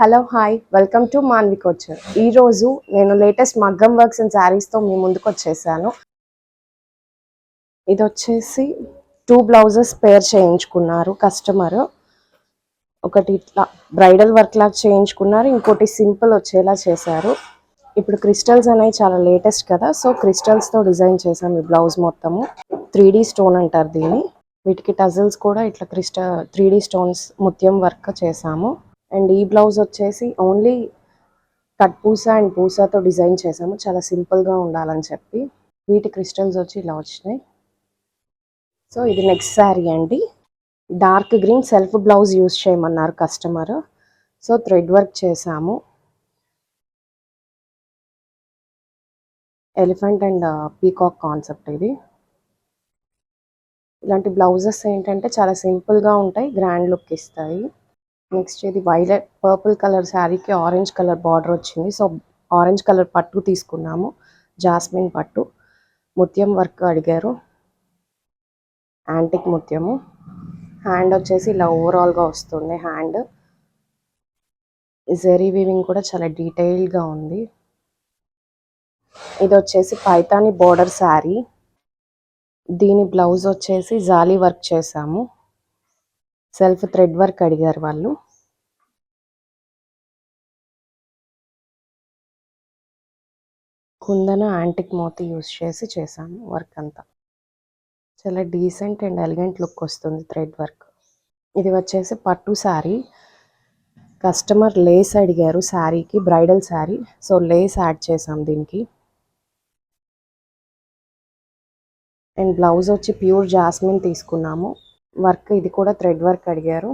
Hello hi. Welcome to Manvi couture ఈరోజు నేను latest మగ్గం వర్క్స్ అండ్ శారీస్తో మీ ముందుకు వచ్చేసాను. ఇది వచ్చేసి టూ బ్లౌజెస్ పేర్ చేయించుకున్నారు కస్టమర్ ఒకటి ఇట్లా బ్రైడల్ వర్క్ లాగా చేయించుకున్నారు ఇంకోటి సింపుల్ వచ్చేలా చేశారు. ఇప్పుడు క్రిస్టల్స్ అనేవి చాలా లేటెస్ట్ కదా సో క్రిస్టల్స్తో డిజైన్ చేసాం ఈ బ్లౌజ్ మొత్తము. త్రీ స్టోన్ అంటారు దీన్ని. వీటికి టజిల్స్ కూడా ఇట్లా క్రిస్టల్ త్రీ స్టోన్స్ ముత్యం వర్క్ చేసాము అండ్ ఈ బ్లౌజ్ వచ్చేసి ఓన్లీ కట్ పూస అండ్ పూసతో డిజైన్ చేసాము. చాలా సింపుల్గా ఉండాలని చెప్పి వీటి క్రిస్టల్స్ వచ్చి ఇలా వచ్చినాయి. సో ఇది నెక్స్ట్ శారీ అండి. Dark green self blouse use చేయమన్నారు కస్టమర్. సో థ్రెడ్ వర్క్ చేసాము. ఎలిఫెంట్ అండ్ పీకాక్ కాన్సెప్ట్ ఇది. ఇలాంటి బ్లౌజెస్ ఏంటంటే చాలా సింపుల్గా ఉంటాయి గ్రాండ్ లుక్ ఇస్తాయి. నెక్స్ట్ ఇది వైలెట్ పర్పుల్ కలర్ శారీకి ఆరెంజ్ కలర్ బార్డర్ వచ్చింది. సో ఆరెంజ్ కలర్ పట్టు తీసుకున్నాము. జాస్మిన్ పట్టు. ముత్యం వర్క్ అడిగారు. యాంటిక్ ముత్యము. హ్యాండ్ వచ్చేసి ఇలా ఓవరాల్గా వస్తుంది హ్యాండ్ జెరీ వీవింగ్ కూడా చాలా డీటెయిల్గా ఉంది. ఇది వచ్చేసి పైతాని బోర్డర్ శారీ దీని బ్లౌజ్ వచ్చేసి జాలీ వర్క్ చేసాము సెల్ఫ్ థ్రెడ్ వర్క్ అడిగారు వాళ్ళు. కుందన యాంటిక్ మోతి యూస్ చేసి చేసాము వర్క్ అంతా. చాలా డీసెంట్ అండ్ ఎలిగెంట్ లుక్ వస్తుంది థ్రెడ్ వర్క్. ఇది వచ్చేసి పట్టు శారీ. కస్టమర్ లేస్ అడిగారు శారీకి bridal sari. So lace add చేసాం దీనికి. అండ్ బ్లౌజ్ వచ్చి ప్యూర్ జాస్మిన్ తీసుకున్నాము. వర్క్ ఇది కూడా థ్రెడ్ వర్క్ అడిగారు.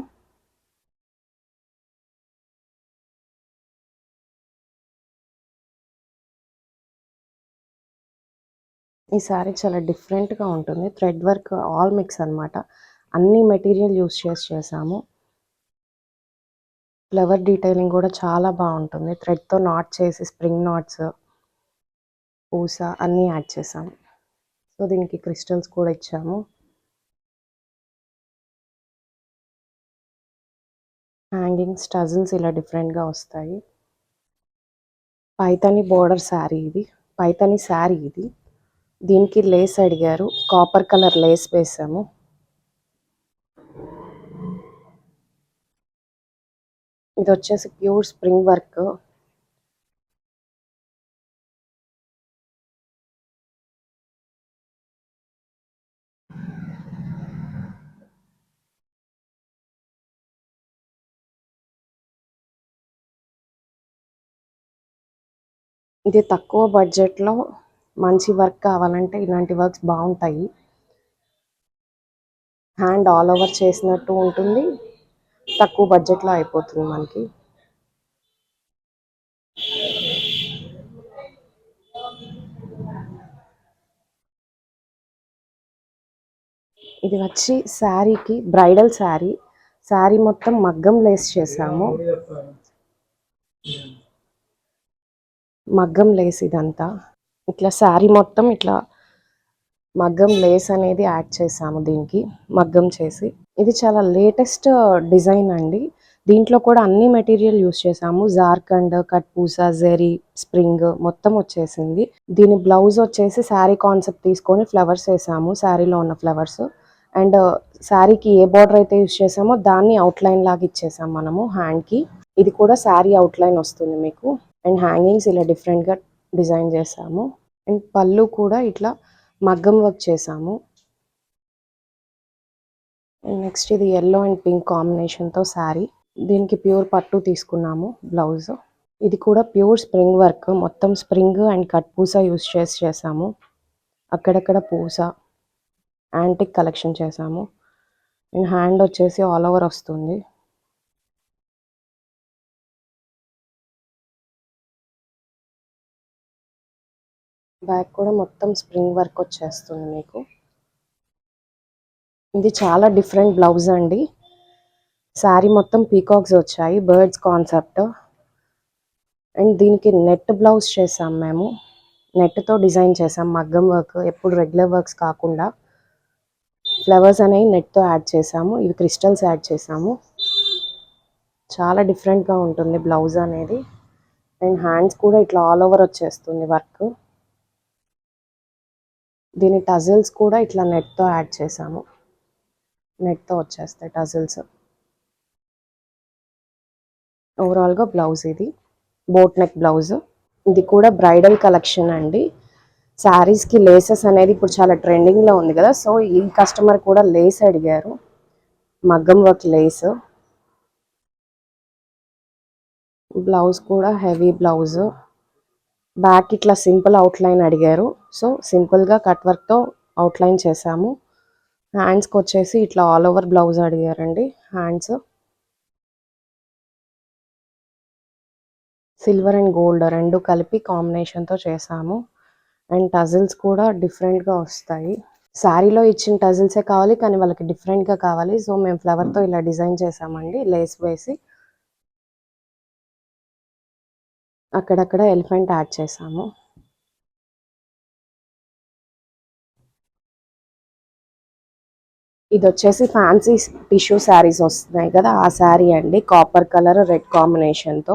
ఈ శారీ చాలా డిఫరెంట్గా ఉంటుంది. థ్రెడ్ వర్క్ ఆల్ మిక్స్ అనమాట అన్ని మెటీరియల్ యూస్ చేసి చేసాము. ఫ్లవర్ డీటెయిలింగ్ కూడా చాలా బాగుంటుంది. థ్రెడ్తో నాట్ చేసి స్ప్రింగ్ నాట్స్ పూస అన్నీ యాడ్ చేసాము. సో దీనికి క్రిస్టల్స్ కూడా ఇచ్చాము. హ్యాంగింగ్స్ టజిల్స్ ఇలా డిఫరెంట్గా వస్తాయి. పైతని బోర్డర్ శారీ ఇది. పైతని శారీ ఇది. దీనికి లేస్ అడిగారు. కాపర్ కలర్ లేస్ వేసాము. ఇది వచ్చేసి ప్యూర్ స్ప్రింగ్ వర్క్. ఇది తక్కువ బడ్జెట్లో మంచి వర్క్ కావాలంటే ఇలాంటి వర్క్స్ బాగుంటాయి. హ్యాండ్ ఆల్ ఓవర్ చేసినట్టు ఉంటుంది. తక్కువ బడ్జెట్లో అయిపోతుంది మనకి. ఇది వచ్చి శారీకి బ్రైడల్ శారీ. శారీ మొత్తం మగ్గం లేస్ చేసాము. మగ్గం లేస్ ఇదంతా ఇట్లా శారీ మొత్తం ఇట్లా మగ్గం లేస్ అనేది యాడ్ చేసాము దీనికి మగ్గం చేసి. ఇది చాలా లేటెస్ట్ డిజైన్ అండి. దీంట్లో కూడా అన్ని మెటీరియల్ యూస్ చేసాము. జార్ఖండ్ కట్పూసా జెరీ స్ప్రింగ్ మొత్తం వచ్చేసింది. దీని బ్లౌజ్ వచ్చేసి శారీ కాన్సెప్ట్ తీసుకొని ఫ్లవర్స్ వేసాము శారీలో ఉన్న ఫ్లవర్స్. అండ్ శారీకి ఏ బార్డర్ అయితే యూస్ చేసామో దాన్ని అవుట్లైన్ లాగా ఇచ్చేసాం మనము హ్యాండ్కి. ఇది కూడా శారీ అవుట్లైన్ వస్తుంది మీకు. అండ్ హ్యాంగింగ్స్ ఇలా డిఫరెంట్గా డిజైన్ చేసాము. అండ్ పళ్ళు కూడా ఇట్లా మగ్గం వర్క్ చేసాము. అండ్ నెక్స్ట్ ఇది ఎల్లో అండ్ పింక్ కాంబినేషన్తో శారీ. దీనికి ప్యూర్ పట్టు తీసుకున్నాము బ్లౌజ్. ఇది కూడా ప్యూర్ స్ప్రింగ్ వర్క్. మొత్తం స్ప్రింగ్ అండ్ కట్ పూస యూస్ చేసి చేసాము. అక్కడక్కడ పూస యాంటిక్ కలెక్షన్ చేసాము. అండ్ హ్యాండ్ వచ్చేసి ఆల్ ఓవర్ వస్తుంది. బ్యాక్ కూడా మొత్తం స్ప్రింగ్ వర్క్ వచ్చేస్తుంది మీకు. ఇది చాలా డిఫరెంట్ బ్లౌజ్ అండి. శారీ మొత్తం పీకాక్స్ వచ్చాయి బర్డ్స్ కాన్సెప్ట్. అండ్ దీనికి నెట్ బ్లౌజ్ చేసాం మేము. నెట్తో డిజైన్ చేసాం మగ్గం వర్క్ ఎప్పుడు రెగ్యులర్ వర్క్స్ కాకుండా. ఫ్లవర్స్ అనేవి నెట్తో యాడ్ చేసాము ఇవి క్రిస్టల్స్ యాడ్ చేసాము. చాలా డిఫరెంట్గా ఉంటుంది బ్లౌజ్ అనేది. అండ్ హ్యాండ్స్ కూడా ఇట్లా ఆల్ ఓవర్ వచ్చేస్తుంది వర్క్. దీని టజిల్స్ కూడా ఇట్లా నెట్తో యాడ్ చేసాము. నెట్తో వచ్చేస్తాయి టజిల్స్. ఓవరాల్గా బ్లౌజ్ ఇది. Boat neck blouse. ఇది కూడా బ్రైడల్ కలెక్షన్ అండి. శారీస్కి లేసెస్ అనేది ఇప్పుడు చాలా ట్రెండింగ్లో ఉంది కదా సో ఈ కస్టమర్ కూడా లేస్ అడిగారు. మగ్గం వర్క్ లేస్. బ్లౌజ్ కూడా హెవీ బ్లౌజ్. బ్యాక్ ఇట్లా సింపుల్ అవుట్లైన్ అడిగారు. సో సింపుల్గా కట్ వర్క్తో అవుట్లైన్ చేసాము హ్యాండ్స్కి వచ్చేసి ఇట్లా ఆల్ ఓవర్ బ్లౌజ్ అడిగారండి. హ్యాండ్స్ సిల్వర్ అండ్ గోల్డ్ రెండు కలిపి కాంబినేషన్తో చేసాము అండ్ టజిల్స్ కూడా డిఫరెంట్గా వస్తాయి. శారీలో ఇచ్చిన టజిల్సే కావాలి కానీ వాళ్ళకి డిఫరెంట్గా కావాలి. సో మేము ఫ్లవర్తో ఇలా డిజైన్ చేసామండి లేస్ వేసి. అక్కడక్కడ ఎలిఫెంట్ యాడ్ చేసాము. ఇది వచ్చేసి ఫ్యాన్సీ టిష్యూ శారీస్ వస్తున్నాయి కదా ఆ శారీ అండి. కాపర్ కలర్ రెడ్ కాంబినేషన్తో.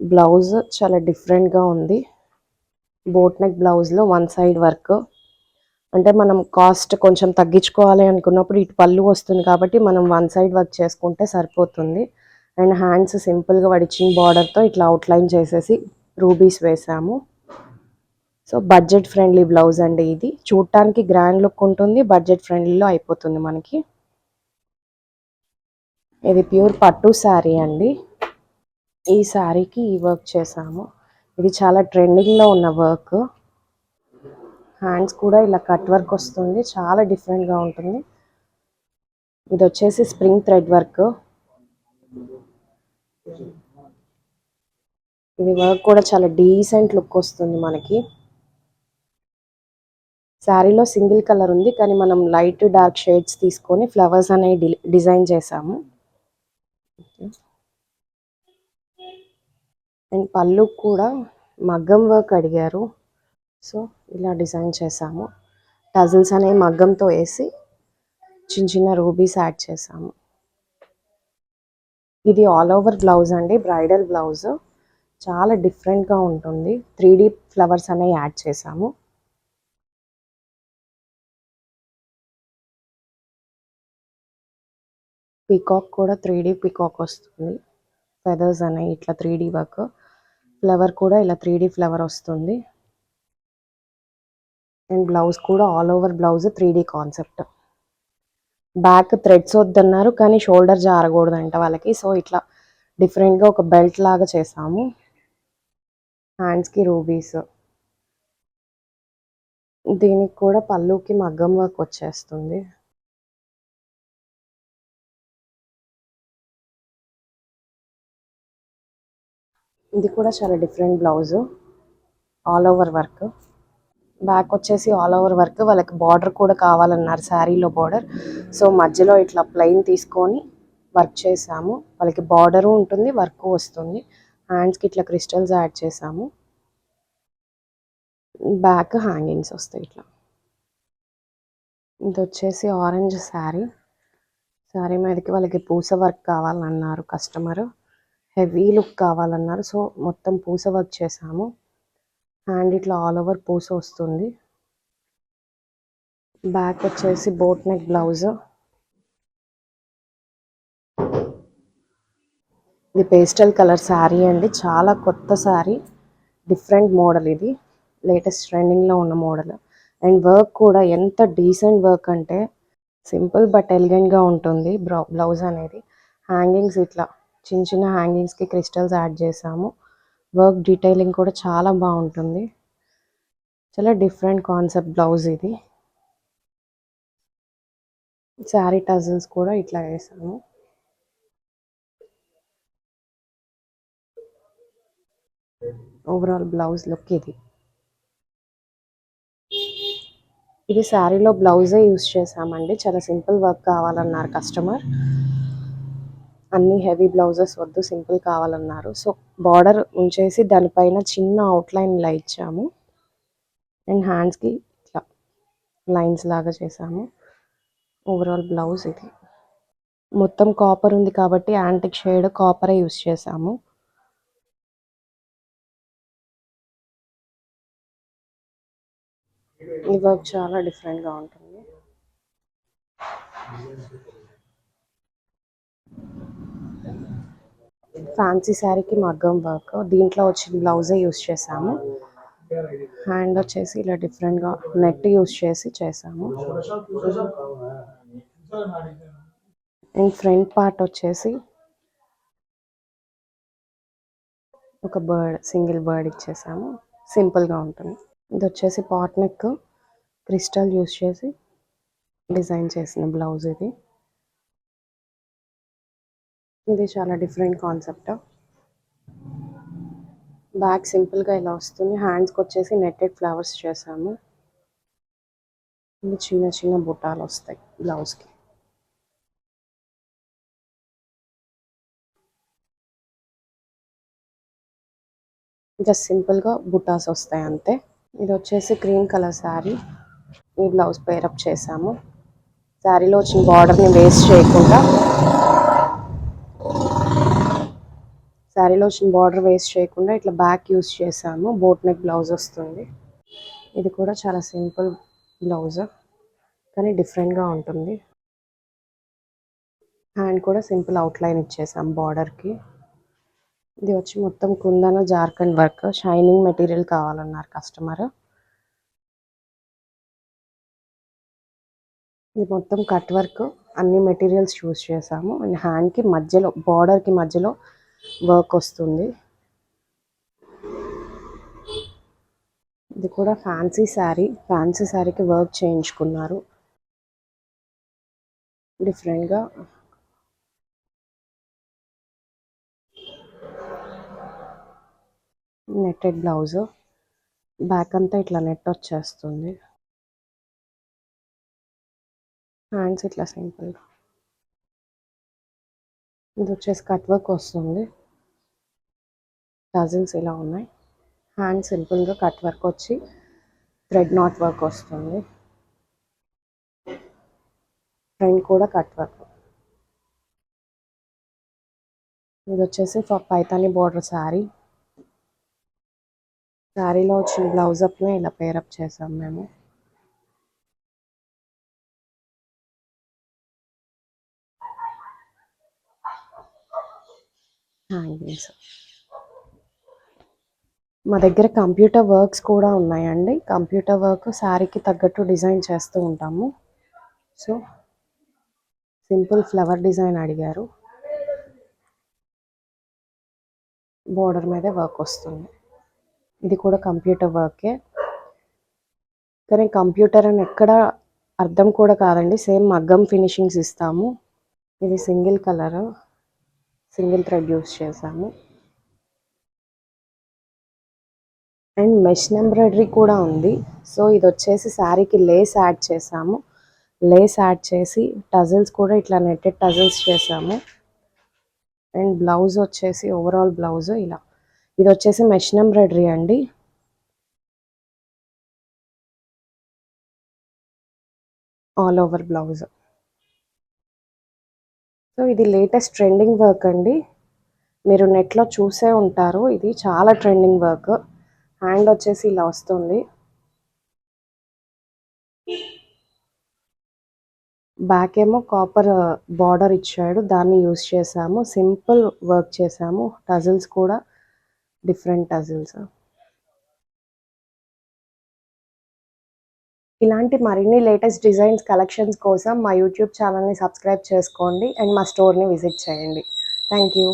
బ్లౌజ్ చాలా డిఫరెంట్గా ఉంది. బోట్ నెక్ బ్లౌజ్లో వన్ సైడ్ వర్క్. అంటే మనం కాస్ట్ కొంచెం తగ్గించుకోవాలి అనుకున్నప్పుడు ఇటు పళ్ళు వస్తుంది కాబట్టి మనం వన్ సైడ్ వర్క్ చేసుకుంటే సరిపోతుంది. అండ్ హ్యాండ్స్ సింపుల్గా వడిచిన బార్డర్తో ఇట్లా అవుట్లైన్ చేసేసి రూబీస్ వేసాము. సో బడ్జెట్ ఫ్రెండ్లీ బ్లౌజ్ అండి ఇది. చూడటానికి గ్రాండ్ లుక్ ఉంటుంది బడ్జెట్ ఫ్రెండ్లీలో అయిపోతుంది మనకి. ఇది ప్యూర్ పట్టు శారీ అండి. ఈ శారీకి ఈ వర్క్ చేసాము. ఇది చాలా ట్రెండింగ్లో ఉన్న వర్క్ హ్యాండ్స్ కూడా ఇలా కట్ వర్క్ వస్తుంది చాలా డిఫరెంట్గా ఉంటుంది. ఇది వచ్చేసి స్ప్రింగ్ థ్రెడ్ వర్క్ ఇది వర్క్ కూడా చాలా డీసెంట్ లుక్ వస్తుంది మనకి. శారీలో సింగిల్ కలర్ ఉంది కానీ మనం లైట్ డార్క్ షేడ్స్ తీసుకొని ఫ్లవర్స్ అనేవి డిజైన్ చేసాము. అండ్ పళ్ళు కూడా మగ్గం వర్క్ అడిగారు. సో ఇలా డిజైన్ చేసాము. టజిల్స్ అనేవి మగ్గంతో వేసి చిన్న చిన్న రూబీస్ యాడ్ చేసాము. ఇది ఆల్ ఓవర్ బ్లౌజ్ అండి బ్రైడల్ బ్లౌజ్ చాలా డిఫరెంట్గా ఉంటుంది. త్రీ డీ ఫ్లవర్స్ అనేవి యాడ్ చేసాము పీకాక్ కూడా త్రీ డీ పీకాక్ వస్తుంది. ఫెదర్స్ అనేవి ఇట్లా త్రీ డీ వర్క్ ఫ్లవర్ కూడా ఇలా త్రీ డీ ఫ్లవర్ వస్తుంది. అండ్ బ్లౌజ్ కూడా all over blouse three D concept back threads వద్దన్నారు కానీ షోల్డర్ జారకూడదంట వాళ్ళకి. సో ఇట్లా డిఫరెంట్గా ఒక బెల్ట్ లాగా చేసాము. హ్యాండ్స్కి రూబీస్. దీనికి కూడా పళ్ళుకి మగ్గం వర్క్ వచ్చేస్తుంది. ఇది కూడా చాలా different blouse. All over work. Back వచ్చేసి ఆల్ ఓవర్ వర్క్ వాళ్ళకి బార్డర్ కూడా కావాలన్నారు శారీలో బార్డర్ సో మధ్యలో ఇట్లా ప్లెయిన్ తీసుకొని వర్క్ చేసాము. వాళ్ళకి బార్డరు ఉంటుంది వర్క్ వస్తుంది. హ్యాండ్స్కి ఇట్లా క్రిస్టల్స్ యాడ్ చేసాము. బ్యాక్ హ్యాంగింగ్స్ వస్తాయి ఇట్లా. ఇది వచ్చేసి ఆరెంజ్ శారీ శారీ మీదకి వాళ్ళకి పూస వర్క్ కావాలన్నారు కస్టమర్ హెవీ లుక్ కావాలన్నారు. సో మొత్తం పూస వర్క్ చేసాము. హ్యాండ్ ఇట్లా ఆల్ ఓవర్ పూస వస్తుంది. బ్యాక్ వచ్చేసి బోట్ నెక్ బ్లౌజ్. ఇది పేస్టల్ కలర్ శారీ అండి. చాలా కొత్త శారీ. డిఫరెంట్ మోడల్ ఇది. లేటెస్ట్ ట్రెండింగ్లో ఉన్న మోడల్. అండ్ వర్క్ కూడా ఎంత డీసెంట్ వర్క్ అంటే సింపుల్ బట్ ఎలిగెంట్గా ఉంటుంది బ్లౌజ్ అనేది. హ్యాంగింగ్స్ ఇట్లా చిన్న చిన్న హ్యాంగింగ్స్కి క్రిస్టల్స్ యాడ్ చేసాము. వర్క్ డీటెయిలింగ్ కూడా చాలా బాగుంటుంది. చాలా డిఫరెంట్ కాన్సెప్ట్ బ్లౌజ్ ఇది. శారీ టజిల్స్ కూడా ఇట్లా వేసాము. ఓవరాల్ బ్లౌజ్ లుక్ ఇది. ఇది శారీలో బ్లౌజే యూస్ చేసామండి. చాలా సింపుల్ వర్క్ కావాలన్నారు కస్టమర్. అన్ని హెవీ బ్లౌజెస్ వద్దు సింపుల్ కావాలన్నారు. సో బార్డర్ ఉంచేసి దానిపైన చిన్న అవుట్లైన్ ఇలా ఇచ్చాము. అండ్ హ్యాండ్స్కి ఇట్లా లైన్స్ లాగా చేసాము. ఓవరాల్ బ్లౌజ్ ఇది. మొత్తం కాపర్ ఉంది కాబట్టి యాంటిక్ షేడ్ కాపరే యూస్ చేసాము. ఈ వర్క్ చాలా డిఫరెంట్గా ఉంటుంది. ఫ్యాన్సీ శారీకి మగ్గం వర్క్. దీంట్లో వచ్చిన బ్లౌజే యూస్ చేసాము హ్యాండ్ వచ్చేసి ఇలా డిఫరెంట్గా నెట్ యూస్ చేసి చేసాము అండ్ ఫ్రంట్ పార్ట్ వచ్చేసి ఒక బర్డ్ సింగిల్ బర్డ్ ఇచ్చేసాము. సింపుల్గా ఉంటుంది. ఇది వచ్చేసి పాట్ నెక్ క్రిస్టల్ యూస్ చేసి డిజైన్ చేసిన బ్లౌజ్ ఇది. ఇది చాలా డిఫరెంట్ కాన్సెప్ట్. బ్యాక్ సింపుల్గా ఇలా వస్తుంది. హ్యాండ్స్కి వచ్చేసి నెట్టెడ్ ఫ్లవర్స్ చేసాము. చిన్న చిన్న బుట్టాలు వస్తాయి బ్లౌజ్కి జస్ట్ సింపుల్గా బుట్టాస్ వస్తాయి అంతే. ఇది వచ్చేసి క్రీమ్ కలర్ శారీ. ఈ బ్లౌజ్ పేరప్ చేసాము. శారీలో వచ్చిన బార్డర్ని వేస్ట్ చేయకుండా శారీలో వచ్చిన బార్డర్ వేస్ట్ చేయకుండా ఇట్లా బ్యాక్ యూస్ చేసాము బోట్ నెక్ బ్లౌజ్ వస్తుంది. ఇది కూడా చాలా సింపుల్ బ్లౌజ్. కానీ డిఫరెంట్గా ఉంటుంది. హ్యాండ్ కూడా సింపుల్ అవుట్లైన్ ఇచ్చేసాం బార్డర్కి ఇది వచ్చి మొత్తం కుందన జార్ఖండ్ వర్క్. షైనింగ్ మెటీరియల్ కావాలన్నారు కస్టమర్. ఇది మొత్తం కట్ వర్క్. అన్ని మెటీరియల్స్ చూస్ చేసాము అండ్ హ్యాండ్కి మధ్యలో బార్డర్కి మధ్యలో వర్క్ వస్తుంది. ఇది కూడా ఫ్యాన్సీ శారీ. ఫ్యాన్సీ శారీకి వర్క్ చేయించుకున్నారు. డిఫరెంట్గా. Netted blouse. బ్యాక్ అంతా ఇట్లా నెట్ వచ్చేస్తుంది. హ్యాండ్స్ ఇట్లా సింపుల్ ఇది వచ్చేసి కట్ వర్క్ వస్తుంది. డజన్స్ ఇలా ఉన్నాయి. హ్యాండ్ సింపుల్గా కట్ వర్క్ వచ్చి థ్రెడ్ నాట్ వర్క్ వస్తుంది. ఫ్రంట్ కూడా కట్ వర్క్. ఇది వచ్చేసి పైతాని బార్డర్ శారీ. శారీలో వచ్చిన బ్లౌజ్ అప్నే ఇలా పేరప్ చేసాం మేము. హ్యాంగింగ్స్ మా దగ్గర కంప్యూటర్ వర్క్స్ కూడా ఉన్నాయండి. కంప్యూటర్ వర్క్ శారీకి తగ్గట్టు డిజైన్ చేస్తూ ఉంటాము. సో సింపుల్ ఫ్లవర్ డిజైన్ అడిగారు. బోర్డర్ మీదే వర్క్ వస్తుంది. ఇది కూడా కంప్యూటర్ వర్కే. కానీ కంప్యూటర్ అని ఎక్కడ అర్థం కూడా కాదండి. సేమ్ మగ్గం ఫినిషింగ్స్ ఇస్తాము. ఇది single colour. Single thread use చేసాము అండ్ మెషిన్ ఎంబ్రాయిడరీ కూడా ఉంది. సో ఇది వచ్చేసి శారీకి లేస్ యాడ్ చేసాము లేస్ యాడ్ చేసి టజిల్స్ కూడా ఇట్లా నెట్టెడ్ టజిల్స్ చేసాము అండ్ బ్లౌజ్ వచ్చేసి ఓవరాల్ బ్లౌజ్ ఇలా. ఇది వచ్చేసి మెషిన్ ఎంబ్రాయిడరీ అండి. All over blouse. సో ఇది లేటెస్ట్ ట్రెండింగ్ వర్క్ అండి. మీరు నెట్లో చూసే ఉంటారు. ఇది చాలా ట్రెండింగ్ వర్క్. హ్యాండ్ వచ్చేసి ఇలా వస్తుంది. బ్యాక్ ఏమో కాపర్ బార్డర్ ఇచ్చాడు. దాన్ని యూస్ చేసాము సింపుల్ వర్క్ చేసాము టజిల్స్ కూడా డిఫరెంట్ టజిల్స్. ఇలాంటి మరిన్ని లేటెస్ట్ డిజైన్స్ కలెక్షన్స్ కోసం మా యూట్యూబ్ ఛానల్ని సబ్స్క్రైబ్ చేసుకోండి అండ్ మా స్టోర్ని విజిట్ చేయండి. Thank you.